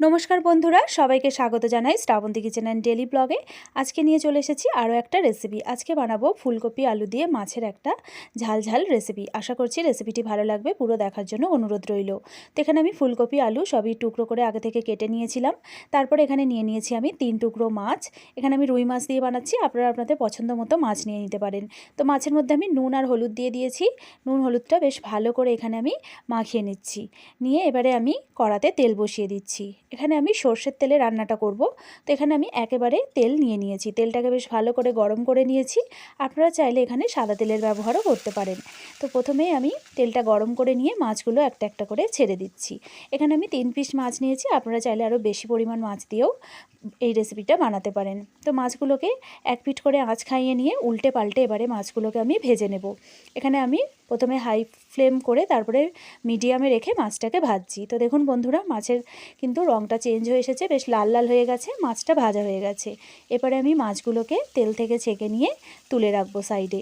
নমস্কার বন্ধুরা, সবাইকে স্বাগত জানাই শ্রাবন্তী কিচেন অ্যান্ড ডেলি ব্লগে আজকে নিয়ে চলে এসেছি আরও একটা রেসিপি আজকে বানাবো ফুলকপি, আলু দিয়ে মাছের একটা ঝাল ঝাল রেসিপি আশা করছি রেসিপিটি ভালো লাগবে, পুরো দেখার জন্য অনুরোধ রইল। তো এখানে আমি ফুলকপি, আলু সবই টুকরো করে আগে থেকে কেটে নিয়েছিলাম। তারপর এখানে নিয়ে নিয়েছি আমি তিন টুকরো মাছ। এখানে আমি রুই মাছ দিয়ে বানাচ্ছি, আপনারা আপনাদের পছন্দ মতো মাছ নিয়ে নিতে পারেন। তো মাছের মধ্যে আমি নুন আর হলুদ দিয়ে দিয়েছি। নুন, হলুদটা বেশ ভালো করে এখানে আমি মাখিয়ে নিচ্ছি। নিয়ে এবারে আমি কড়াতে তেল বসিয়ে দিচ্ছি। এখানে আমি সর্ষের তেলে রান্নাটা করব। তো এখানে আমি একেবারে তেল নিয়ে নিয়েছি। তেলটাকে বেশ ভালো করে গরম করে নিয়েছি। আপনারা চাইলে এখানে সাদা তেলের ব্যবহারও করতে পারেন। তো প্রথমেই আমি তেলটা গরম করে নিয়ে মাছগুলো একটা একটা করে ছেড়ে দিচ্ছি। এখানে আমি তিন পিস মাছ নিয়েছি। আপনারা চাইলে আরও বেশি পরিমাণ মাছ দিয়েও এই রেসিপিটা বানাতে পারেন। তো মাছগুলোকে এক পিঠ করে আঁচ খাইয়ে নিয়ে উল্টে পাল্টে এবারে মাছগুলোকে আমি ভেজে নেব। এখানে আমি প্রথমে হাই ফ্লেম করে তারপরে মিডিয়ামে রেখে মাছটাকে ভাজছি। তো দেখুন বন্ধুরা, মাছের কিন্তু রঙটা চেঞ্জ হয়ে এসেছে, বেশ লাল লাল হয়ে গেছে, মাছটা ভাজা হয়ে গেছে। এবারে আমি মাছগুলোকে তেল থেকে ছেঁকে নিয়ে তুলে রাখব সাইডে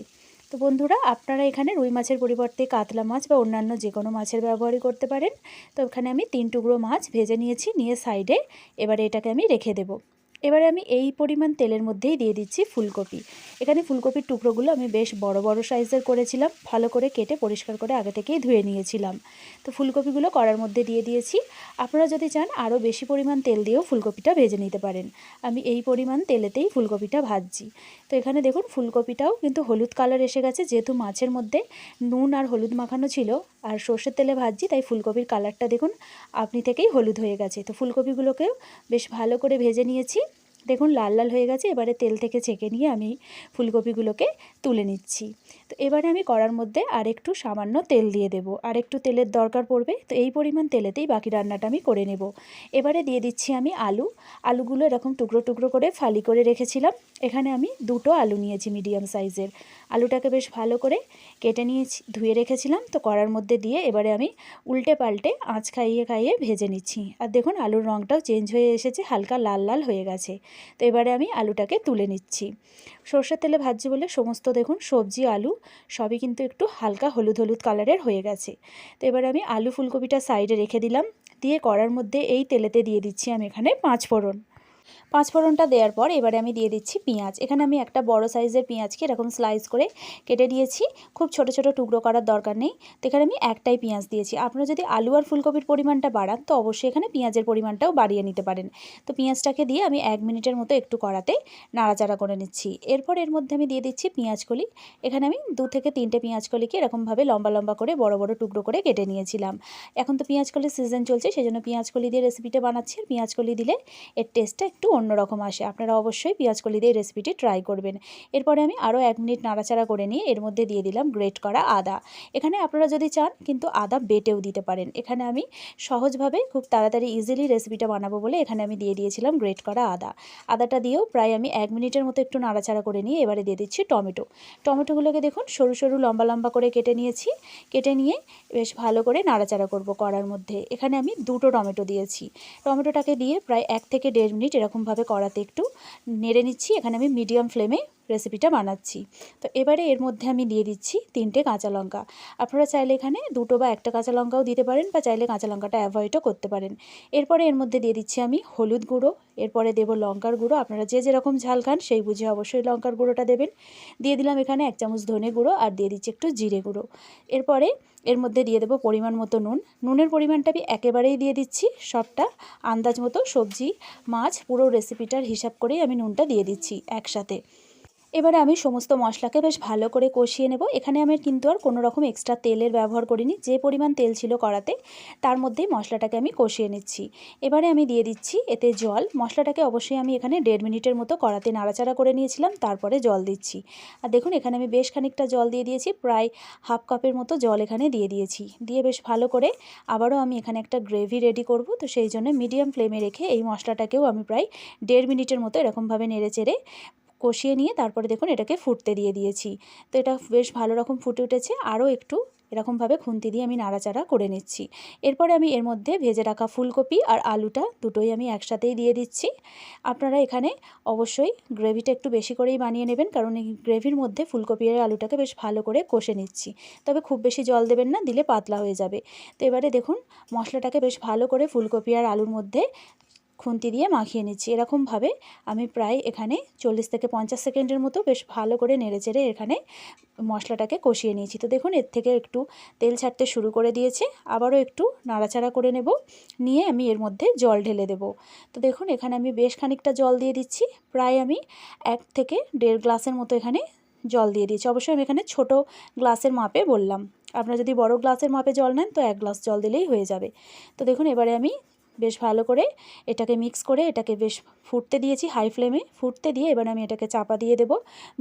তো বন্ধুরা, আপনারা এখানে রুই মাছের পরিবর্তে কাতলা মাছ বা অন্যান্য যে কোনো মাছের ব্যবহারই করতে পারেন। তো এখানে আমি তিন টুকরো মাছ ভেজে নিয়েছি, নিয়ে সাইডে এবারে এটাকে আমি রেখে দেবো। এবারে আমি এই পরিমাণ তেলের মধ্যেই দিয়ে দিচ্ছি ফুলকপি। এখানে ফুলকপির টুকরোগুলো আমি বেশ বড় বড় সাইজের করেছিলাম, ভালো করে কেটে পরিষ্কার করে আগে থেকেই ধুয়ে নিয়েছিলাম। তো ফুলকপিগুলো করার মধ্যে দিয়ে দিয়েছি। আপনারা যদি চান আরও বেশি পরিমাণ তেল দিয়েও ফুলকপিটা ভেজে নিতে পারেন। আমি এই পরিমাণ তেলেতেই ফুলকপিটা ভাজছি। তো এখানে দেখুন ফুলকপিটাও কিন্তু হলুদ কালার এসে গেছে, যেহেতু মাছের মধ্যে নুন আর হলুদ মাখানো ছিল আর সর্ষের তেলে ভাজছি, তাই ফুলকপির কালারটা দেখুন আপনি থেকেই হলুদ হয়ে গেছে। তো ফুলকপিগুলোকেও বেশ ভালো করে ভেজে নিয়েছি। দেখুন লাল লাল হয়ে গেছে এবারে তেল থেকে ছেঁকে নিয়ে আমি ফুলকপিগুলোকে তুলে নিচ্ছি। তো এবারে আমি কড়ার মধ্যে আর একটু সামান্য তেল দিয়ে দেবো। আর একটু তেলের দরকার পড়বে, তো এই পরিমাণ তেলেতেই বাকি রান্নাটা আমি করে নেব। এবারে দিয়ে দিচ্ছি আমি আলু। আলুগুলো এরকম টুকরো টুকরো করে ফালি করে রেখেছিলাম। এখানে আমি দুটো আলু নিয়েছি মিডিয়াম সাইজের। আলুটাকে বেশ ভালো করে কেটে নিয়েছি, ধুয়ে রেখেছিলাম। তো কড়ার মধ্যে দিয়ে এবারে আমি উল্টে পাল্টে আঁচ খাইয়ে খাইয়ে ভেজে নিচ্ছি। আর দেখুন, আলুর রঙটাও চেঞ্জ হয়ে এসেছে, হালকা লাল লাল হয়ে গেছে। তো এবারে আমি আলুটাকে তুলে নিচ্ছি। সর্ষের তেলে ভাজছি বলে সমস্ত দেখুন, সবজি, আলু সবই কিন্তু একটু হালকা হলুদ হলুদ কালারের হয়ে গেছে। তো এবার আমি আলু ফুলকপিটা সাইডে রেখে দিলাম। দিয়ে কড়ার মধ্যে এই তেলেতে দিয়ে দিচ্ছি আমি এখানে পাঁচ ফোড়ন। পাঁচ ফোড়নটা দেওয়ার পর এবারে আমি দিয়ে দিচ্ছি পেঁয়াজ। এখানে আমি একটা বড় সাইজের পেঁয়াজকে এরকম স্লাইস করে কেটে দিয়েছি খুব ছোট ছোট টুকরো করার দরকার নেই। তো এখানে আমি একটাই পেঁয়াজ দিয়েছি। আপনারা যদি আলু আর ফুলকপির পরিমাণটা বাড়ান, তো অবশ্যই এখানে পেঁয়াজের পরিমাণটাও বাড়িয়ে নিতে পারেন। তো পেঁয়াজটাকে দিয়ে আমি এক মিনিটের মতো একটু কড়াতে নাড়াচাড়া করে নিচ্ছি। এরপর এর মধ্যে আমি দিয়ে দিচ্ছি পেঁয়াজ কলি। এখানে আমি দু থেকে তিনটে পেঁয়াজ কলিকে এরকমভাবে লম্বা লম্বা করে বড় বড় টুকরো করে কেটে নিয়েছিলাম। এখন তো পেঁয়াজ কলির সিজন চলছে সেই জন্য পেঁয়াজ কলি দিয়ে রেসিপিটা বানাচ্ছি। আর পেঁয়াজ কলি দিলে এর টেস্টটা একটু অন্যরকম আসে। আপনারা অবশ্যই পেঁয়াজ কলি দিয়ে রেসিপিটি ট্রাই করবেন। এরপরে আমি আরও এক মিনিট নাড়াচাড়া করে নিয়ে এর মধ্যে দিয়ে দিলাম গ্রেট করা আদা। এখানে আপনারা যদি চান কিন্তু আদা বেটেও দিতে পারেন। এখানে আমি সহজভাবে খুব তাড়াতাড়ি ইজিলি রেসিপিটা বানাবো বলে এখানে আমি দিয়ে দিয়েছিলাম গ্রেট করা আদা। আদাটা দিয়েও প্রায় আমি এক মিনিটের মতো একটু নাড়াচাড়া করে নিয়ে এবারে দিয়ে দিচ্ছি টমেটো। টমেটোগুলোকে দেখুন সরু সরু, লম্বা লম্বা করে কেটে নিয়েছি। কেটে নিয়ে বেশ ভালো করে নাড়াচাড়া করব কড়ার মধ্যে। এখানে আমি দুটো টমেটো দিয়েছি। টমেটোটাকে দিয়ে প্রায় এক থেকে দেড় মিনিট এরকমভাবে কড়াতে একটু নেড়ে নিচ্ছি। এখানে আমি মিডিয়াম ফ্লেমে রেসিপিটা বানাচ্ছি। তো এবারে এর মধ্যে আমি দিয়ে দিচ্ছি তিনটে কাঁচা লঙ্কা। আপনারা চাইলে এখানে দুটো বা একটা কাঁচা লঙ্কাও দিতে পারেন বা চাইলে কাঁচা লঙ্কাটা অ্যাভয়েডও করতে পারেন। এরপরে এর মধ্যে দিয়ে দিচ্ছি আমি হলুদ গুঁড়ো, এরপরে দেব লঙ্কার গুঁড়ো। আপনারা যে যেরকম ঝাল খান সেই বুঝে অবশ্যই লঙ্কার গুঁড়োটা দেবেন। দিয়ে দিলাম এখানে এক চামচ ধনে গুঁড়ো আর দিয়ে দিচ্ছি একটু জিরে গুঁড়ো। এরপরে এর মধ্যে দিয়ে দেবো পরিমাণ মতো নুন। নুনের পরিমাণটা আমি একেবারেই দিয়ে দিচ্ছি সবটা। আন্দাজ মতো সবজি, মাছ, পুরো রেসিপিটার হিসাব করেই আমি নুনটা দিয়ে দিচ্ছি একসাথে। এবারে আমি সমস্ত মশলাকে বেশ ভালো করে কষিয়ে নেব। এখানে আমি কিন্তু আর কোনো রকম এক্সট্রা তেলের ব্যবহার করিনি। যে পরিমাণ তেল ছিল কড়াতে, তার মধ্যেই মশলাটাকে আমি কষিয়ে নিচ্ছি। এবারে আমি দিয়ে দিচ্ছি এতে জল। মশলাটাকে অবশ্যই আমি এখানে দেড় মিনিটের মতো কড়াতে নাড়াচাড়া করে নিয়েছিলাম, তারপরে জল দিচ্ছি। আর দেখুন, এখানে আমি বেশ খানিকটা জল দিয়ে দিয়েছি, প্রায় হাফ কাপের মতো জল এখানে দিয়ে দিয়েছি। দিয়ে বেশ ভালো করে আবারও আমি এখানে একটা গ্রেভি রেডি করব। তো সেই জন্য মিডিয়াম ফ্লেমে রেখে এই মশলাটাকেও আমি প্রায় দেড় মিনিটের মতো এরকমভাবে নেড়ে চেড়ে কষিয়ে নিয়ে তারপরে দেখুন এটাকে ফুটতে দিয়ে দিয়েছি। তো এটা বেশ ভালো রকম ফুটে উঠেছে। আরও একটু এরকমভাবে খুন্তি দিয়ে আমি নাড়াচাড়া করে নিচ্ছি। এরপরে আমি এর মধ্যে ভেজে রাখা ফুলকপি আর আলুটা দুটোই আমি একসাথেই দিয়ে দিচ্ছি। আপনারা এখানে অবশ্যই গ্রেভিটা একটু বেশি করেই বানিয়ে নেবেন, কারণ এই গ্রেভির মধ্যে ফুলকপি আর আলুটাকে বেশ ভালো করে কষে নিচ্ছি। তবে খুব বেশি জল দেবেন না, দিলে পাতলা হয়ে যাবে। তো এবারে দেখুন মশলাটাকে বেশ ভালো করে ফুলকপি আর আলুর মধ্যে খুন্তি দিয়ে মাখিয়ে নিচ্ছি। এরকমভাবে আমি প্রায় এখানে চল্লিশ থেকে পঞ্চাশ সেকেন্ডের মতো বেশ ভালো করে নেড়ে চেড়ে এখানে মশলাটাকে কষিয়ে নিয়েছি। তো দেখুন, এর থেকে একটু তেল ছাড়তে শুরু করে দিয়েছে। আবারও একটু নাড়াচাড়া করে নেব। নিয়ে আমি এর মধ্যে জল ঢেলে দেব। তো দেখুন, এখানে আমি বেশ খানিকটা জল দিয়ে দিচ্ছি। প্রায় আমি এক থেকে দেড় গ্লাসের মতো এখানে জল দিয়ে দিয়েছি। অবশ্যই আমি এখানে ছোট গ্লাসের মাপে বললাম। আপনারা যদি বড় গ্লাসের মাপে জল নেন, তো এক গ্লাস জল দিলেই হয়ে যাবে। তো দেখুন, এবারে আমি বেশ ভালো করে এটাকে মিক্স করে এটাকে বেশ ফুটতে দিয়েছি হাই ফ্লেমে ফুটতে দিয়ে এবার আমি এটাকে চাপা দিয়ে দেব।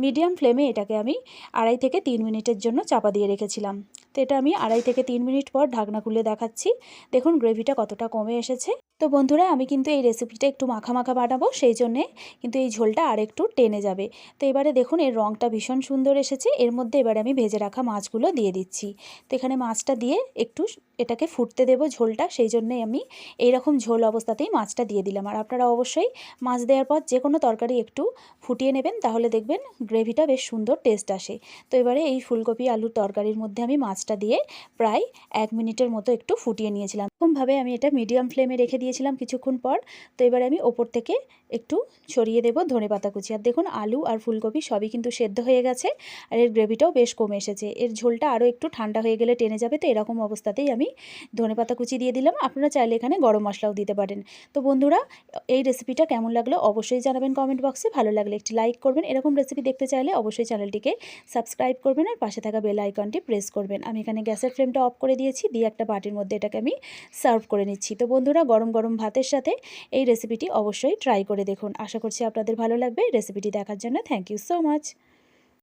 মিডিয়াম ফ্লেমে এটাকে আমি আড়াই থেকে তিন মিনিটের জন্য চাপা দিয়ে রেখেছিলাম। তো এটা আমি আড়াই থেকে তিন মিনিট পর ঢাকনা খুলে দেখাচ্ছি। দেখুন গ্রেভিটা কতটা কমে এসেছে। তো বন্ধুরা, আমি কিন্তু এই রেসিপিটা একটু মাখা মাখা বানাবো, সেই জন্যে কিন্তু এই ঝোলটা আর একটু টেনে যাবে। তো এবারে দেখুন, এর রঙটা ভীষণ সুন্দর এসেছে। এর মধ্যে এবারে আমি ভেজে রাখা মাছগুলো দিয়ে দিচ্ছি। তো এখানে মাছটা দিয়ে একটু এটাকে ফুটতে দেবো ঝোলটা, সেই জন্যে আমি এইরকম ঝোল অবস্থাতেই মাছটা দিয়ে দিলাম। আর আপনারা অবশ্যই মাছ দেওয়ার পর যে কোনো তরকারি একটু ফুটিয়ে নেবেন, তাহলে দেখবেন গ্রেভিটা বেশ সুন্দর টেস্ট আসে। তো এবারে এই ফুলকপি আলুর তরকারির মধ্যে আমি মাছটা দিয়ে প্রায় এক মিনিটের মতো একটু ফুটিয়ে নিয়েছিলাম। এরকমভাবে আমি এটা মিডিয়াম ফ্লেমে রেখে দিয়েছিলাম কিছুক্ষণ পর। তো এবারে আমি ওপর থেকে একটু ছড়িয়ে দেবো ধনে পাতা কুচি। আর দেখুন, আলু আর ফুলকপি সবই কিন্তু সেদ্ধ হয়ে গেছে। আর এর গ্রেভিটাও বেশ কমে এসেছে। এর ঝোলটা আরও একটু ঠান্ডা হয়ে গেলে টেনে যাবে। তো এরকম অবস্থাতেই আমি ধনে পাতা কুচি দিয়ে দিলাম। আপনারা চাইলে এখানে গরম মশলাও দিতে পারেন। তো বন্ধুরা, এই রেসিপিটা কেমন লাগল অবশ্যই জানাবেন কমেন্ট বক্সে ভালো লাগলে একটি লাইক করবেন। এরকম রেসিপি দেখতে চাইলে অবশ্যই চ্যানেলটিকে সাবস্ক্রাইব করবেন আর পাশে থাকা বেল আইকনটি প্রেস করবেন। আমি এখানে গ্যাসের ফ্লেমটা অফ করে দিয়েছি। দিয়ে একটা বাটির মধ্যে এটাকে আমি সার্ভ করে নিচ্ছি। তো বন্ধুরা, গরম গরম ভাতের সাথে এই রেসিপিটি অবশ্যই ট্রাই করে দেখুন। আশা করছি আপনাদের ভালো লাগবে রেসিপিটি দেখার জন্য। Thank you so much